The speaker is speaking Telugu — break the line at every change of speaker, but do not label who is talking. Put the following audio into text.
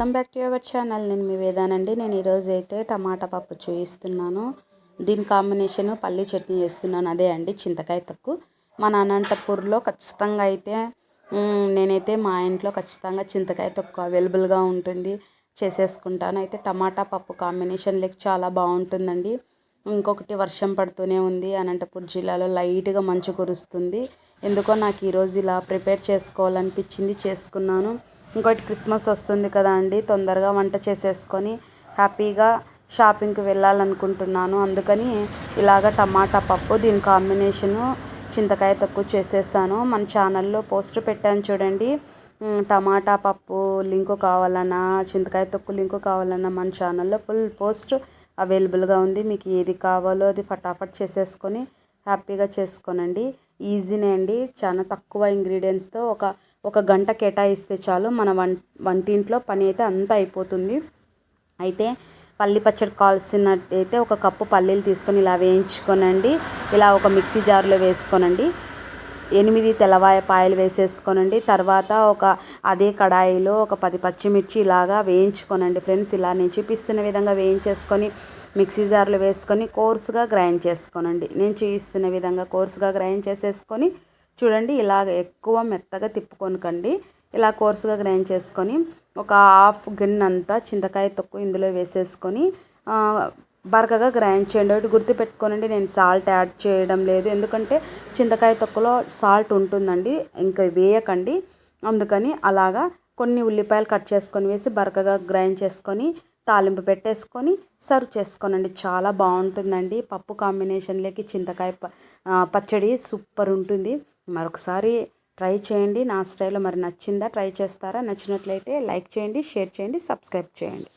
Welcome back to your channel. నేను మీ వేదానండి. నేను ఈరోజు అయితే టమాటా పప్పు చూపిస్తున్నాను దీని కాంబినేషన్ పల్లి చట్నీ చేస్తున్నాను. అదే అండి చింతకాయ తక్కువ మన అనంతపూర్లో ఖచ్చితంగా అయితే నేనైతే మా ఇంట్లో ఖచ్చితంగా చింతకాయ తక్కువ అవైలబుల్గా ఉంటుంది. చేసేసుకుంటాను. అయితే టమాటా పప్పు కాంబినేషన్ లెక్ చాలా బాగుంటుందండి. ఇంకొకటి వర్షం పడుతూనే ఉంది. అనంతపూర్ జిల్లాలో లైట్గా మంచు కురుస్తుంది. ఎందుకో నాకు ఈరోజు ఇలా ప్రిపేర్ చేసుకోవాలనిపించింది చేసుకున్నాను. ఇంకోటి క్రిస్మస్ వస్తుంది కదా అండి తొందరగా వంట చేసేసుకొని హ్యాపీగా షాపింగ్కి వెళ్ళాలనుకుంటున్నాను. అందుకని ఇలాగ టమాటా పప్పు దీని కాంబినేషను చింతకాయ తక్కువ చేసేసాను. మన ఛానల్లో పోస్ట్ పెట్టాను చూడండి. టమాటా పప్పు లింకు కావాలన్నా చింతకాయ తొక్కు లింకు కావాలన్నా మన ఛానల్లో ఫుల్ పోస్ట్ అవైలబుల్గా ఉంది. మీకు ఏది కావాలో అది ఫటాఫట్ చేసేసుకొని హ్యాపీగా చేసుకోనండి. ఈజీనే అండి. చాలా తక్కువ ఇంగ్రీడియంట్స్తో ఒక ఒక గంట కేటాయిస్తే చాలు మన వం వంటింట్లో పని అయితే అంతా అయిపోతుంది. అయితే పల్లి పచ్చడి కావాల్సినట్టయితే ఒక కప్పు పల్లీలు తీసుకొని ఇలా వేయించుకోనండి. ఇలా ఒక మిక్సీ జార్లో వేసుకోనండి. ఎనిమిది తెల్లవాయపాయలు వేసేసుకోనండి. తర్వాత ఒక అదే కడాయిలో ఒక పది పచ్చిమిర్చి ఇలాగా వేయించుకోనండి ఫ్రెండ్స్. ఇలా నేను చూపిస్తున్న విధంగా వేయించేసుకొని మిక్సీ జార్లో వేసుకొని కోర్సుగా గ్రైండ్ చేసుకోనండి. నేను చూపిస్తున్న విధంగా కోర్సుగా గ్రైండ్ చేసేసుకొని చూడండి ఇలాగ ఎక్కువ మెత్తగా తిప్పుకొనకండి. ఇలా కోర్సుగా గ్రైండ్ చేసుకొని ఒక హాఫ్ గిన్నె అంతా చింతకాయ తొక్కు ఇందులో వేసేసుకొని బరకగా గ్రైండ్ చేయండి. ఒకటి గుర్తుపెట్టుకోనండి నేను సాల్ట్ యాడ్ చేయడం లేదు. ఎందుకంటే చింతకాయ తొక్కులో సాల్ట్ ఉంటుందండి ఇంకా వేయకండి. అందుకని అలాగా కొన్ని ఉల్లిపాయలు కట్ చేసుకొని వేసి బరకగా గ్రైండ్ చేసుకొని తాలింపు పెట్టేసుకొని సర్వ్ చేసుకోనండి. చాలా బాగుంటుందండి. పప్పు కాంబినేషన్లోకి చింతకాయ పచ్చడి సూపర్ ఉంటుంది. మరొకసారి ట్రై చేయండి. నా స్టైల్లో మరి నచ్చిందా ట్రై చేస్తారా? నచ్చినట్లయితే లైక్ చేయండి షేర్ చేయండి సబ్స్క్రైబ్ చేయండి.